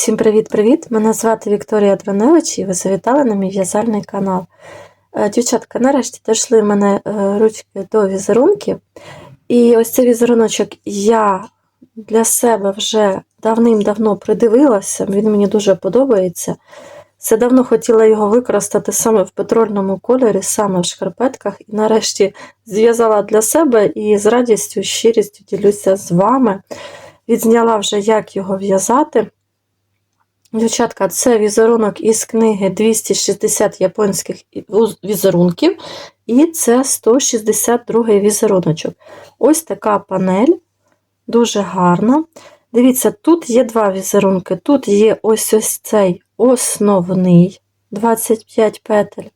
Всім привіт-привіт! Мене звати Вікторія Драневич і ви завітали на мій в'язальний канал. Е, Дівчатка, нарешті дійшли в мене е, ручки до візерунків. І ось цей візеруночок я для себе вже давним-давно придивилася, він мені дуже подобається. Все давно хотіла його використати саме в петрольному кольорі, саме в шкарпетках. І нарешті зв'язала для себе і з радістю, щирістю ділюся з вами. Відзняла вже, як його в'язати. Дівчатка, це візерунок із книги 260 японських візерунків, і це 162 візеруночок. Ось така панель, дуже гарна. Дивіться, тут є два візерунки. Тут є ось ось цей основний 25 петель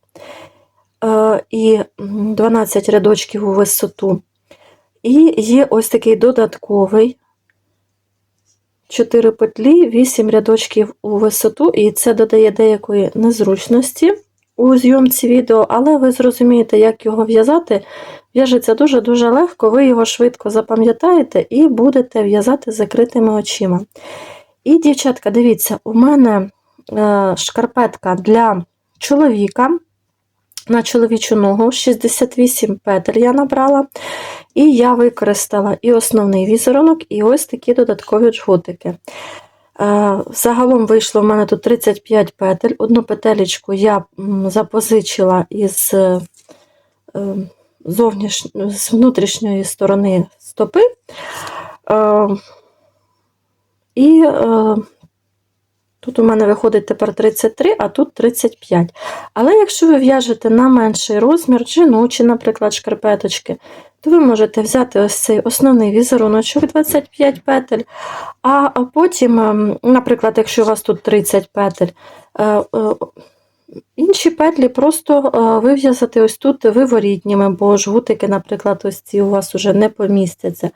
е, і 12 рядочків у висоту. І є ось такий додатковий 4 петлі, 8 рядочків у висоту, і це додає деякої незручності у зйомці відео, але ви зрозумієте, як його в'язати. В'яжеться дуже-дуже легко, ви його швидко запам'ятаєте і будете в'язати закритими очима. І, дівчатка, дивіться, у мене е, шкарпетка для чоловіка. На чоловічу ногу 68 петель я набрала, і я використала і основний візерунок, і ось такі додаткові джгутики. Е, Загалом вийшло в мене тут 35 петель. Одну петелечку я запозичила із е, зовніш... з внутрішньої сторони стопи. Е, І Тут у мене виходить тепер 33, а тут 35. Але якщо ви в'яжете на менший розмір, жіночі, наприклад, шкарпеточки, то ви можете взяти ось цей основний візеруночок 25 петель, а потім, ем, наприклад, якщо у вас тут 30 петель, е, е, інші петлі просто е, вив'язати ось тут виворітніми, бо жгутики, наприклад, ось ці у вас вже не помістяться.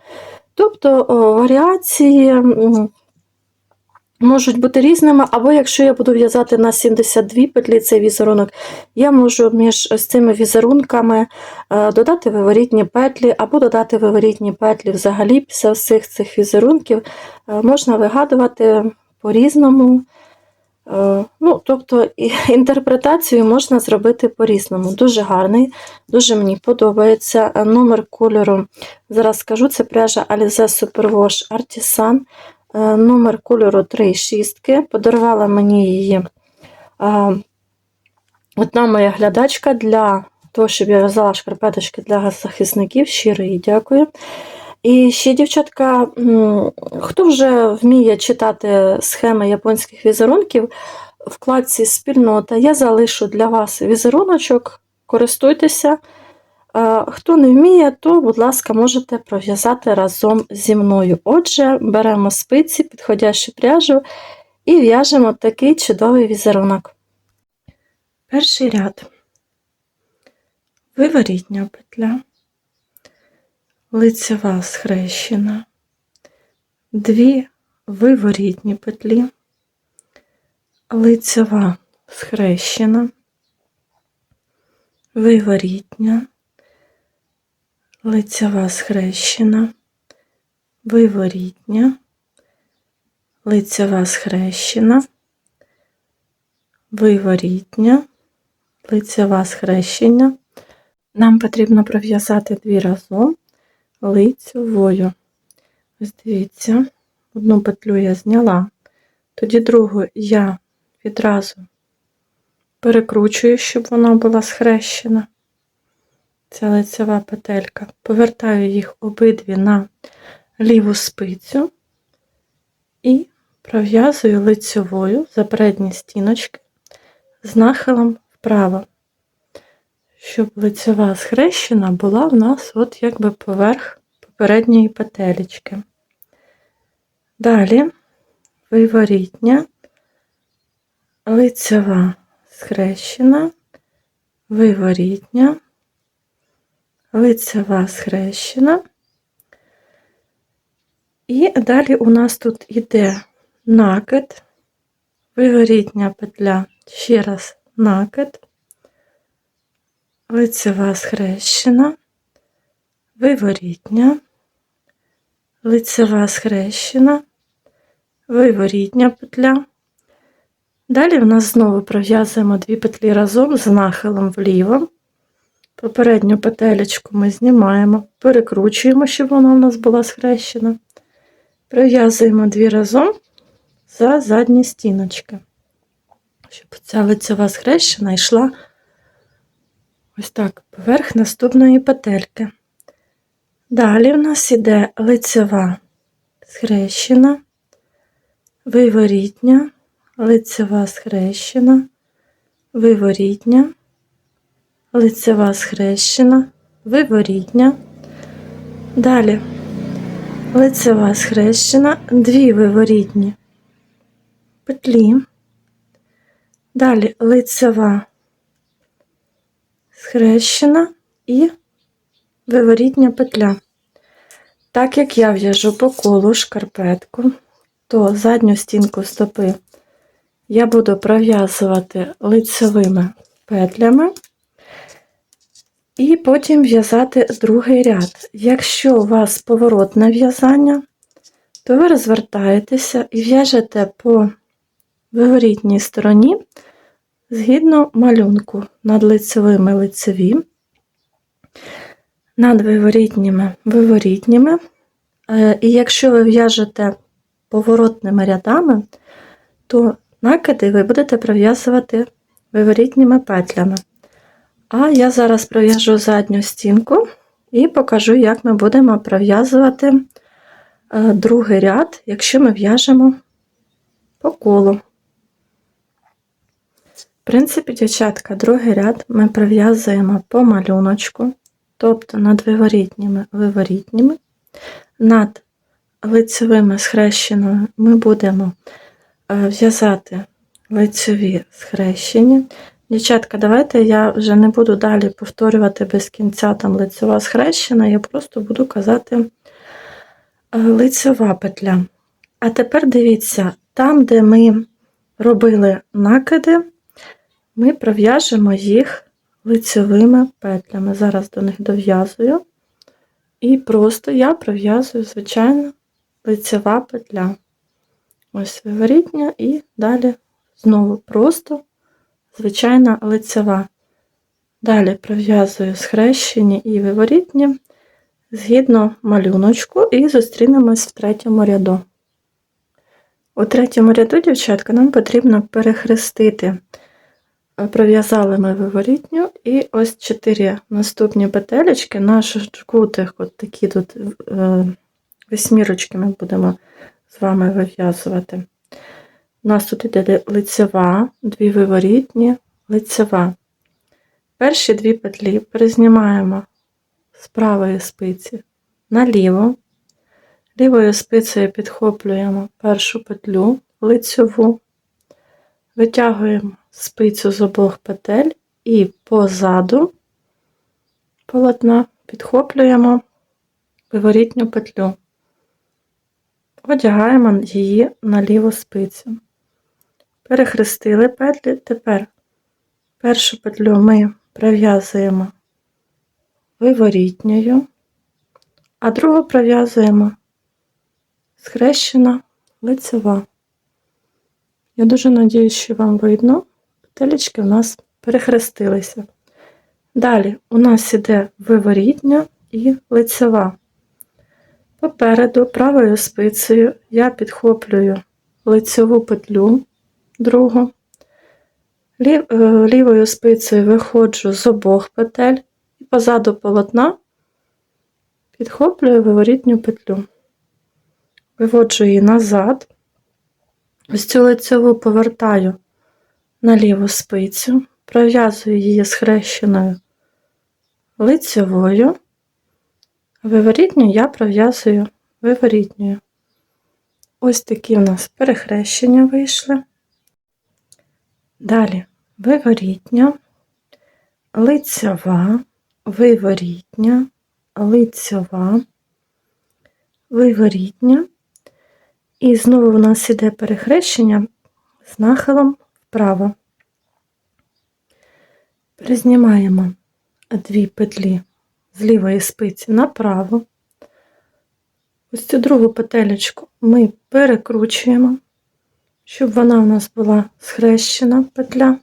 Тобто варіації можуть бути різними, або якщо я буду в'язати на 72 петлі цей візерунок, я можу між ось цими візерунками е, додати виворітні петлі, або додати виворітні петлі взагалі після всіх цих візерунків е, можна вигадувати по-різному. Е, ну, Тобто інтерпретацію можна зробити по-різному. Дуже гарний, дуже мені подобається. Номер кольору, зараз скажу, це пряжа Alize Superwash Artisan. Е, номер кольору 3 шістки. Подарувала мені її е, одна моя глядачка для того, щоб я в'язала шкарпеточки для захисників. Щиро їй дякую. І ще, дівчатка, хто вже вміє читати схеми японських візерунків, вкладці спільнота я залишу для вас візеруночок, користуйтеся. Хто не вміє, то, будь ласка, можете пров'язати разом зі мною. Отже, беремо спиці, підходящу пряжу і в'яжемо такий чудовий візерунок. Перший ряд, виворітня петля, лицева схрещена, дві виворітні петлі, лицева схрещена, виворітня лицева схрещена, виворітня, лицева схрещена, виворітня, лицева схрещення. Нам потрібно пров'язати дві разом лицевою. Ось дивіться, одну петлю я зняла, тоді другу я відразу перекручую, щоб вона була схрещена ця лицева петелька, повертаю їх обидві на ліву спицю і пров'язую лицевою за передні стіночки з нахилом вправо, щоб лицева схрещена була в нас от якби поверх попередньої петелечки. Далі виворітня, лицева схрещена, виворітня, лицева схрещена. І далі у нас тут іде накид, виворітня петля, ще раз накид, лицева схрещена, виворітня, лицева схрещена, виворітня петля, Далі в нас знову пров'язуємо дві петлі разом з нахилом вліво. Попередню петелечку ми знімаємо, перекручуємо, щоб вона у нас була схрещена. Пров'язуємо дві разом за задні стіночки, щоб ця лицева схрещена йшла ось так поверх наступної петельки. Далі в нас іде лицева схрещена, виворітня, лицева схрещена, виворітня, лицева схрещена, виворітня. Далі лицева схрещена, дві виворітні петлі. Далі лицева схрещена і виворітня петля. Так як я в'яжу по колу шкарпетку, то задню стінку стопи я буду пров'язувати лицевими петлями і потім в'язати другий ряд. Якщо у вас поворотне в'язання, то ви розвертаєтеся і в'яжете по виворітній стороні згідно малюнку над лицевими лицеві, над виворітніми виворітніми. Е, І якщо ви в'яжете поворотними рядами, то накиди ви будете пров'язувати виворітніми петлями. А я зараз пров'яжу задню стінку і покажу, як ми будемо пров'язувати е, другий ряд, якщо ми в'яжемо по колу. В принципі, дівчатка, другий ряд ми пров'язуємо по малюночку, тобто над виворітніми виворітніми, над лицевими схрещеними ми будемо е, в'язати лицеві схрещені. Дівчатка, давайте я вже не буду далі повторювати без кінця там лицева схрещена, я просто буду казати е, лицева петля. А тепер дивіться, там, де ми робили накиди, ми пров'яжемо їх лицевими петлями. Зараз до них дов'язую. І просто я пров'язую, звичайно, лицева петля. Ось виворітня, і далі знову просто звичайна лицева. Далі пров'язую схрещені і виворітні згідно малюночку, і зустрінемось в третьому ряду. У третьому ряду, дівчатка, нам потрібно перехрестити. Пров'язали ми виворітню, і ось чотири наступні петелечки наших жгутих, от такі тут е, восьмірочки ми будемо з вами вив'язувати. У нас тут іде лицева, дві виворітні, лицева. Перші дві петлі перезнімаємо з правої спиці наліво. Лівою спицею підхоплюємо першу петлю лицеву, витягуємо спицю з обох петель і позаду полотна підхоплюємо виворітню петлю, одягаємо її на ліву спицю. Перехрестили петлі, тепер першу петлю ми пров'язуємо виворітньою, а другу пров'язуємо схрещена лицева. Я дуже надіюсь, що вам видно, петелечки у нас перехрестилися. Далі у нас іде виворітня і лицева. Попереду правою спицею я підхоплюю лицеву петлю другу, Лів- е, лівою спицею виходжу з обох петель і позаду полотна підхоплюю виворітню петлю. Виводжу її назад. Ось цю лицеву повертаю на ліву спицю, пров'язую її схрещеною лицевою, виворітню я пров'язую виворітньою. Ось такі у нас перехрещення вийшли. Далі виворітня, лицева, виворітня, лицева, виворітня. І знову у нас іде перехрещення з нахилом вправо. Признімаємо дві петлі з лівої спиці направо. Ось цю другу петелечку ми перекручуємо, щоб вона в нас була схрещена петля.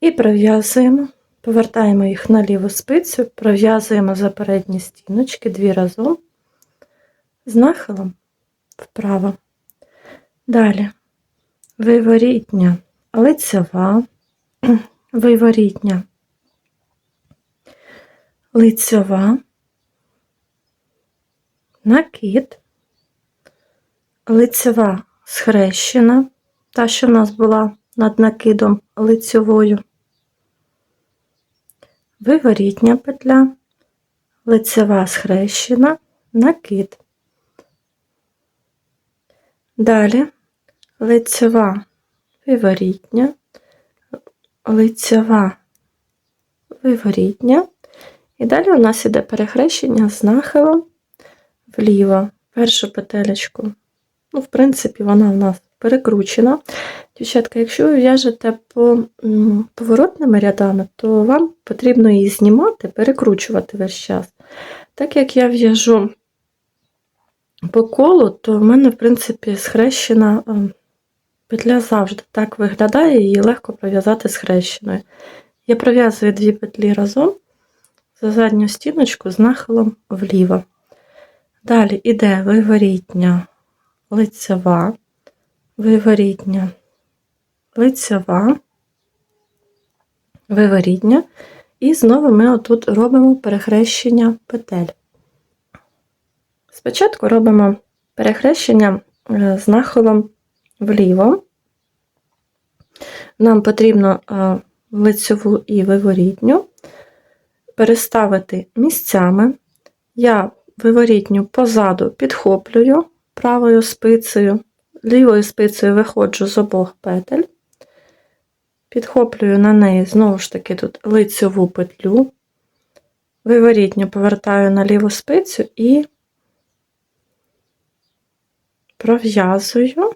І пров'язуємо, повертаємо їх на ліву спицю, пров'язуємо за передні стіночки дві разом. З нахилом вправо. Далі. Виворітня лицева, виворітня лицьова, накид, лицева схрещена, та, що в нас була над накидом лицьовою, виворітня петля, лицева схрещена, накид. Далі лицева виворітня, лицева виворітня. І далі у нас іде перехрещення з нахилом вліво. Першу петелечку. Ну, в принципі, вона в нас перекручена. Дівчатка, якщо ви в'яжете по поворотними рядами, то вам потрібно її знімати, перекручувати весь час. Так як я в'яжу по колу, то в мене, в принципі, схрещена петля завжди так виглядає, її легко пров'язати схрещеною. Я пров'язую дві петлі разом за задню стіночку з нахилом вліво. Далі іде виворітня лицева, виворітня лицева, виворітня, і знову ми отут робимо перехрещення петель. Спочатку робимо перехрещення е, з нахилом вліво. Нам потрібно е, лицеву і виворітню переставити місцями. Я виворітню позаду підхоплюю правою спицею, лівою спицею виходжу з обох петель, підхоплюю на неї знову ж таки тут лицеву петлю, виворітню повертаю на ліву спицю і пров'язую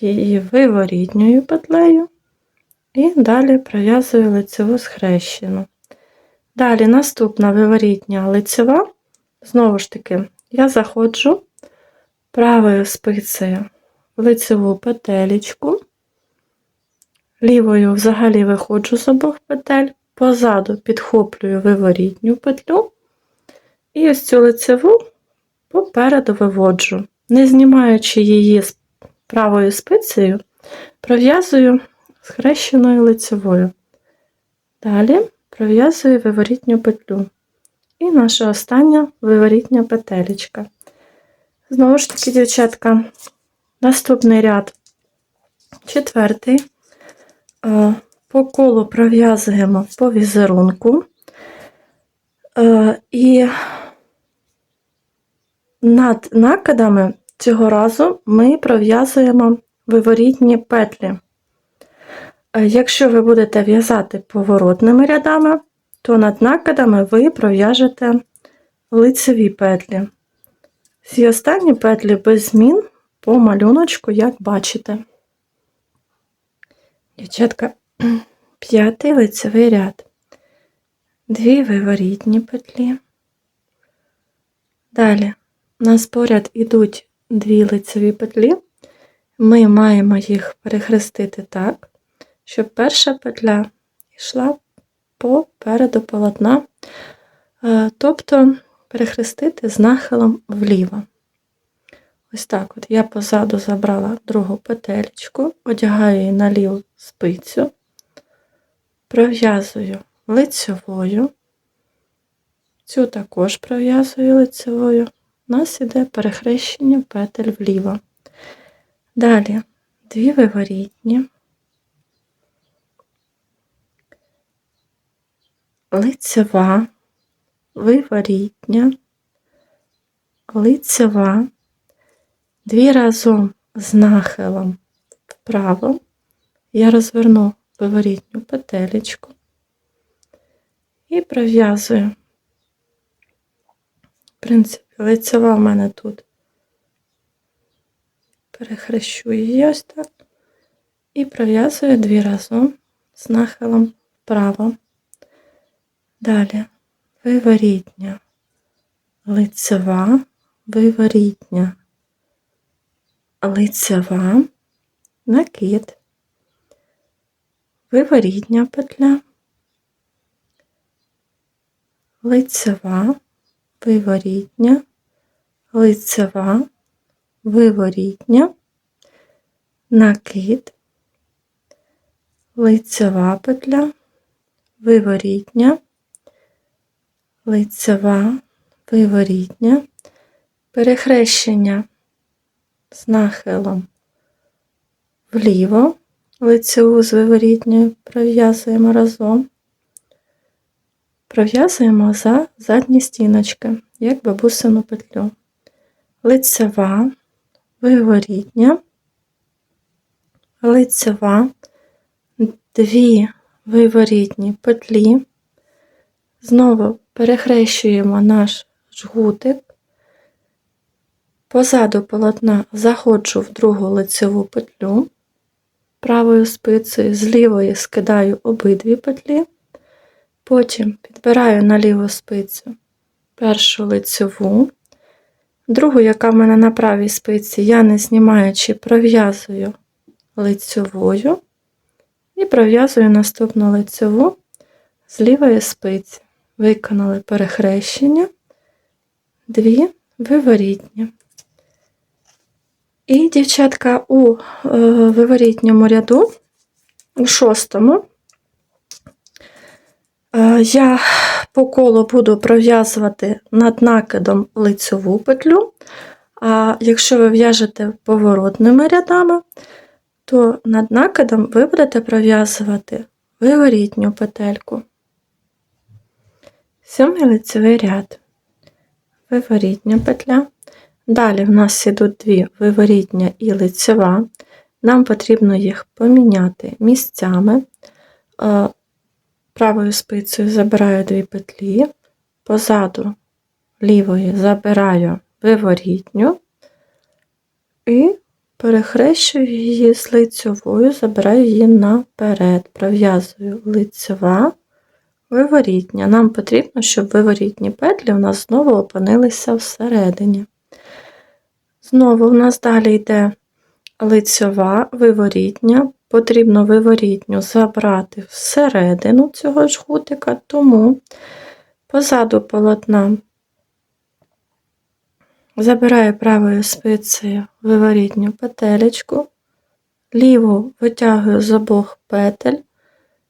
її виворітньою петлею і далі пров'язую лицеву схрещену. Далі наступна виворітня лицева, знову ж таки, я заходжу правою спицею в лицеву петелечку, лівою взагалі виходжу з обох петель, позаду підхоплюю виворітню петлю, і ось цю лицеву попереду виводжу, не знімаючи її з правою спицею, пров'язую схрещеною лицевою. Далі пров'язую виворітню петлю. І наша остання виворітня петелечка. Знову ж таки, дівчатка, наступний ряд, четвертий, е, по колу пров'язуємо по візерунку. Е, і над накидами цього разу ми пров'язуємо виворітні петлі. Е, якщо ви будете в'язати поворотними рядами, то над накидами ви пров'яжете лицеві петлі. Всі останні петлі без змін по малюночку, як бачите. Дівчатка, п'ятий лицевий ряд, дві виворітні петлі. Далі у нас поряд ідуть дві лицеві петлі, ми маємо їх перехрестити так, щоб перша петля йшла попереду полотна, е, тобто перехрестити з нахилом вліво. Ось так от. Я позаду забрала другу петельку, одягаю її на ліву спицю, пров'язую лицевою, цю також пров'язую лицевою, у нас іде перехрещення петель вліво. Далі. Дві виворітні, лицева, виворітня, лицева, дві разом з нахилом вправо. Я розверну виворітню петелечку і пров'язую. В принципі, лицева в мене тут. Перехрещу її ось так. І пров'язую дві разом з нахилом вправо. Далі. Виворітня, лицева, виворітня, лицева, накид, виворітня петля, лицева, виворітня, лицева, виворітня, накид, лицева петля, виворітня, лицева, виворітня, перехрещення з нахилом вліво, лицеву з виворітньою пров'язуємо разом, пров'язуємо за задні стіночки, як бабусину петлю. Лицева, виворітня, лицева, дві виворітні петлі. Знову перехрещуємо наш жгутик. Позаду полотна заходжу в другу лицеву петлю, правою спицею з лівої скидаю обидві петлі, потім підбираю на ліву спицю першу лицеву, другу, яка в мене на правій спиці, я не знімаючи, пров'язую лицевою і пров'язую наступну лицеву з лівої спиці. Виконали перехрещення, дві виворітні. І, дівчатка, у е, виворітньому ряду, у шостому, е, я по колу буду пров'язувати над накидом лицеву петлю. А якщо ви в'яжете поворотними рядами, то над накидом ви будете пров'язувати виворітню петельку. Сьомий лицевий ряд, виворітня петля. Далі в нас ідуть дві виворітня і лицева. Нам потрібно їх поміняти місцями. Е, Правою спицею забираю дві петлі, позаду лівої забираю виворітню і перехрещую її з лицьовою, забираю її наперед, пров'язую лицева, виворітня. Нам потрібно, щоб виворітні петлі у нас знову опинилися всередині. Знову у нас далі йде лицьова, виворітня. Потрібно виворітню забрати всередину цього жгутика, тому позаду полотна забираю правою спицею виворітню петелечку, ліву витягую з обох петель,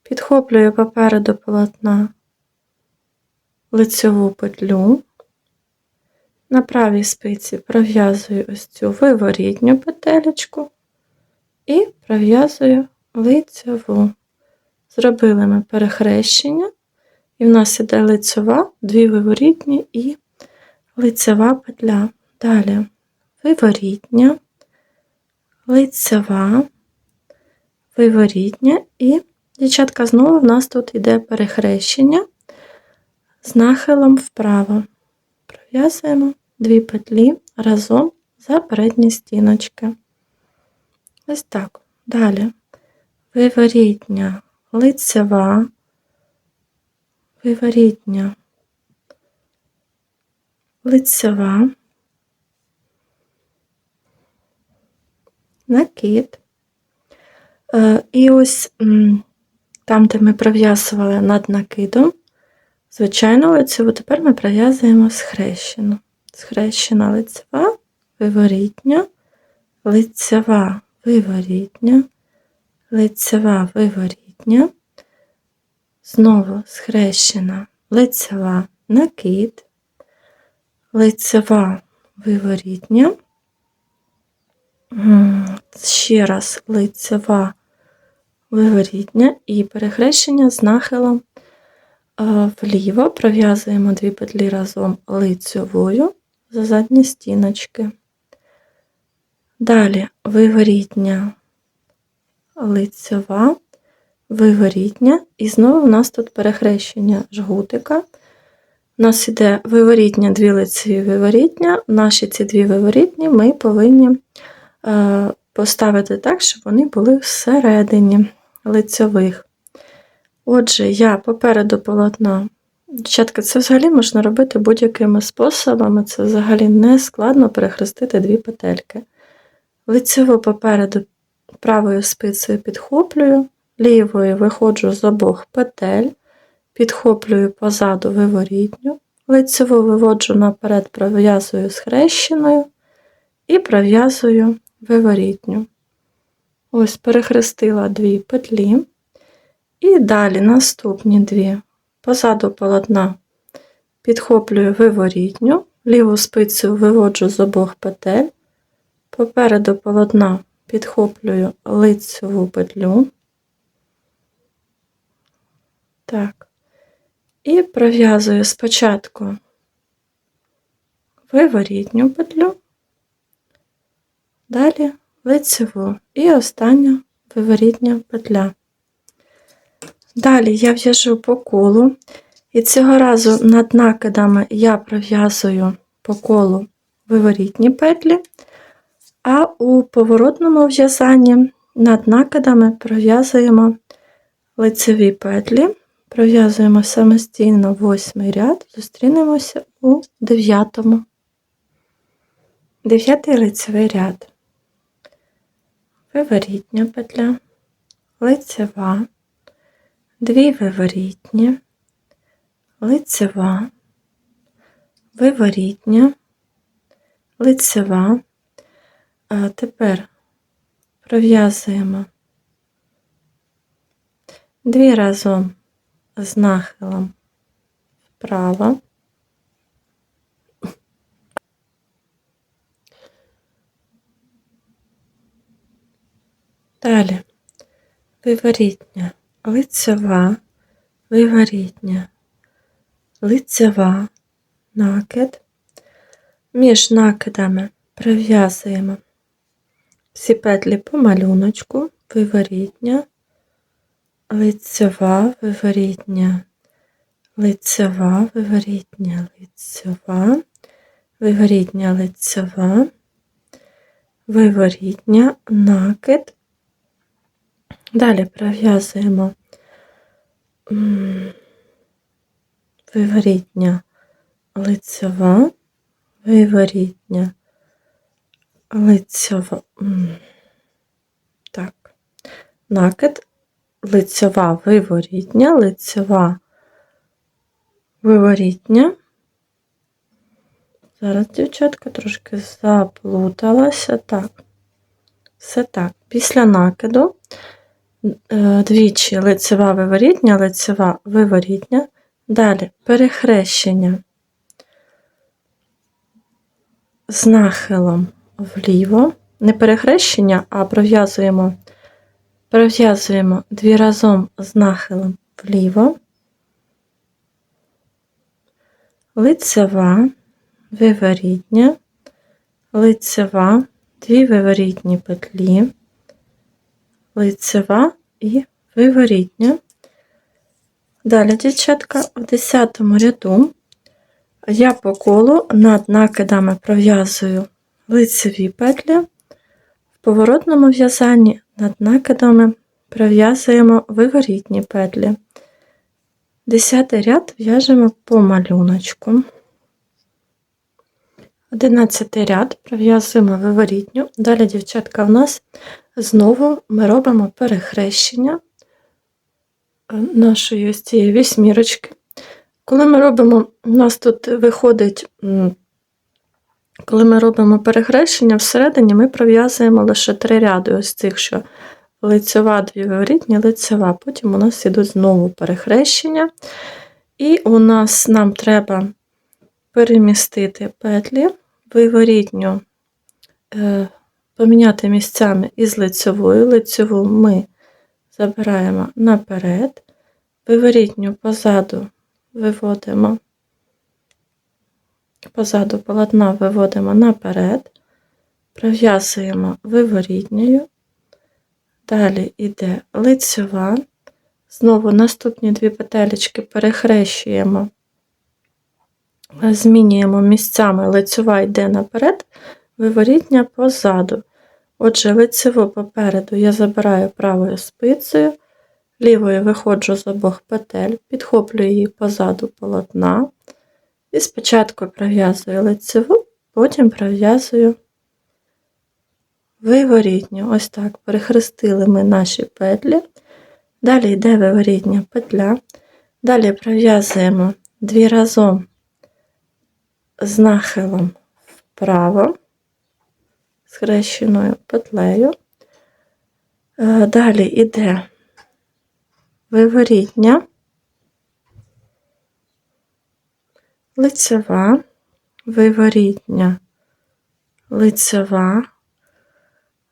підхоплюю попереду полотна лицьову петлю, на правій спиці пров'язую ось цю виворітню петелечку і пров'язую лицеву. Зробили ми перехрещення, і в нас іде лицева, дві виворітні і лицева петля. Далі виворітня, лицева, виворітня і, дівчатка, знову в нас тут йде перехрещення з нахилом вправо. Пров'язуємо дві петлі разом за передні стіночки. Ось так. Далі виворітня, лицева, виворітня, лицева, накид. Е, І ось там, де ми пров'язували над накидом, звичайно, лицеву, тепер ми пров'язуємо схрещену. Схрещена лицева, виворітня, лицева, виворітня, лицева, виворітня, знову схрещена лицева накид, лицева виворітня, ще раз лицева виворітня і перехрещення з нахилом вліво пров'язуємо дві петлі разом лицевою за задні стіночки. Далі виворітня лицева, виворітня, і знову у нас тут перехрещення жгутика. У нас іде виворітня, дві лицеві виворітня. Наші ці дві виворітні ми повинні поставити так, щоб вони були всередині лицевих. Отже, я попереду полотна. Дівчатка, це взагалі можна робити будь-якими способами, це взагалі не складно перехрестити дві петельки. лицеву попереду правою спицею підхоплюю, лівою виходжу з обох петель, підхоплюю позаду виворітню, лицеву виводжу наперед, пров'язую схрещеною і пров'язую виворітню. Ось перехрестила дві петлі. І далі наступні дві. Позаду полотна підхоплюю виворітню, ліву спицю виводжу з обох петель, попереду полотна підхоплюю лицеву петлю. Так. І пров'язую спочатку виворітню петлю, далі лицеву і остання виворітня петля. Далі я в'яжу по колу, і цього разу над накидами я пров'язую по колу виворітні петлі, а у поворотному в'язанні над накидами пров'язуємо лицеві петлі, пров'язуємо самостійно восьмий ряд, зустрінемося у дев'ятому. Дев'ятий лицевий ряд. Виворітня петля, лицева, дві виворітні, лицева, виворітня, лицева. А тепер пров'язуємо дві разом з нахилом вправо. Далі. Виворітня, лицева, виворітня, лицева, накид. Між накидами пров'язуємо всі петлі по малюночку, виворітня, лицева, виворітня, лицева, виворітня, лицева, виворітня, лицева, виворітня, накид. Далі пров'язуємо виворітня лицева, виворітня лицева. Так, накид, лицева виворітня, лицева виворітня. Зараз, дівчатка, трошки заплуталася. Так, все так. Після накиду двічі лицева виворітня, лицева виворітня. Далі. Перехрещення. З нахилом вліво. Не перехрещення, а пров'язуємо. Пров'язуємо дві разом з нахилом вліво, лицева, виворітня, лицева, дві виворітні петлі, лицева і виворітня. Далі, дівчатка, в 10 ряду я по колу над накидами пров'язую лицеві петлі, в поворотному в'язанні над накидами пров'язуємо виворітні петлі. Десятий ряд в'яжемо по малюночку. Одинадцятий ряд пров'язуємо виворітню. Далі, дівчатка, в нас знову ми робимо перехрещення е, нашої ось цієї вісьмірочки. Коли ми робимо, у нас тут виходить, коли ми робимо перехрещення, всередині ми пров'язуємо лише три ряди, ось цих, що лицева, дві виворітні, лицева. Потім у нас ідуть знову перехрещення. І у нас нам треба перемістити петлі, виворітню, е, поміняти місцями із лицевою. Лицеву ми забираємо наперед, виворітню позаду виводимо, позаду полотна виводимо наперед, пров'язуємо виворітньою, далі йде лицева, знову наступні дві петелечки перехрещуємо, змінюємо місцями, лицева йде наперед, виворітня позаду. Отже, лицеву попереду я забираю правою спицею, Лівою виходжу з обох петель, підхоплюю її позаду полотна і спочатку пров'язую лицеву, потім пров'язую виворітню. Ось так. Перехрестили ми наші петлі. Далі йде виворітня петля. Далі пров'язуємо дві разом з нахилом вправо, схрещеною петлею. Е, Далі йде виворітня, лицева, виворітня, лицева,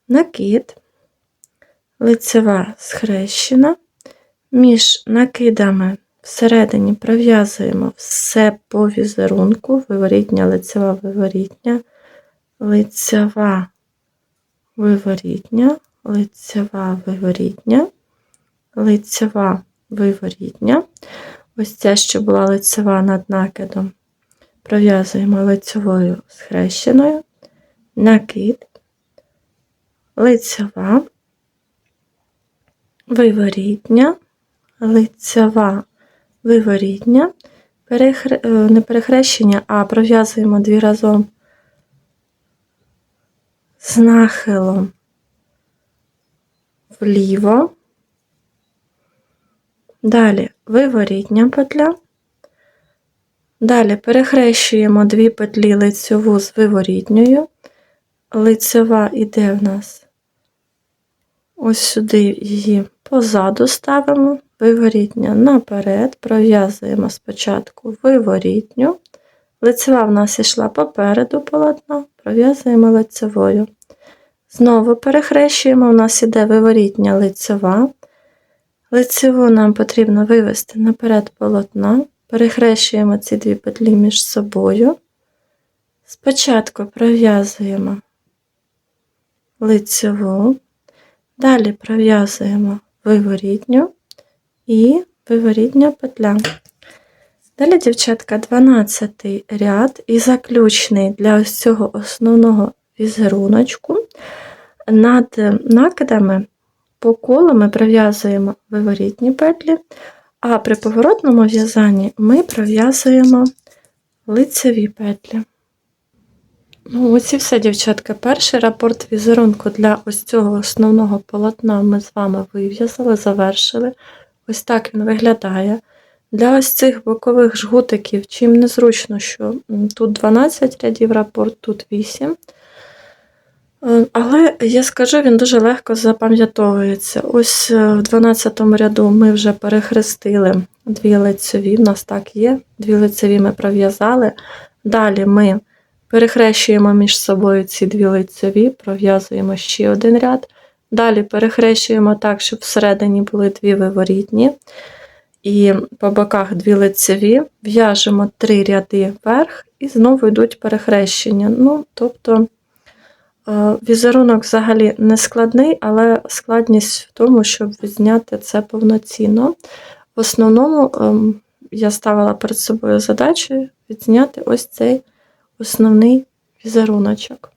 накид, лицева схрещена, між накидами всередині пров'язуємо все по візерунку, виворітня, лицева, виворітня, лицева, виворітня, лицева, виворітня, лицева, виворітня. Ось ця, що була лицева над накидом, пров'язуємо лицевою схрещеною, накид, лицева, виворітня, лицева, виворітня, перехре... е, не перехрещення, а пров'язуємо дві разом з нахилом вліво. Далі виворітня петля. Далі перехрещуємо дві петлі лицеву з виворітньою. Лицева іде в нас ось сюди її позаду ставимо, виворітня наперед, пров'язуємо спочатку виворітню. Лицева в нас йшла попереду полотна, пров'язуємо лицевою. Знову перехрещуємо, у нас іде виворітня лицева. Лицеву нам потрібно вивести наперед полотна, перехрещуємо ці дві петлі між собою. Спочатку пров'язуємо лицеву, далі пров'язуємо виворітню і виворітня петля. Далі, дівчатка, 12 ряд і заключний для цього основного візеруночку. Над накидами по колу ми пров'язуємо виворітні петлі, а при поворотному в'язанні ми пров'язуємо лицеві петлі. Ну, ось і все, дівчатка. Перший рапорт візерунку для ось цього основного полотна ми з вами вив'язали, завершили. Ось так він виглядає. Для ось цих бокових жгутиків, чим незручно, що тут 12 рядів рапорт, тут 8. Е, Але я скажу, він дуже легко запам'ятовується. Ось е, в 12 ряду ми вже перехрестили дві лицеві, в нас так є. Дві лицеві ми пров'язали. Далі ми перехрещуємо між собою ці дві лицеві, пров'язуємо ще один ряд. Далі перехрещуємо так, щоб всередині були дві виворітні. І по боках дві лицеві, в'яжемо три ряди вверх і знову йдуть перехрещення. Ну, тобто е, візерунок взагалі не складний, але складність в тому, щоб зняти це повноцінно. В основному ем, я ставила перед собою задачу відзняти ось цей основний візеруночок.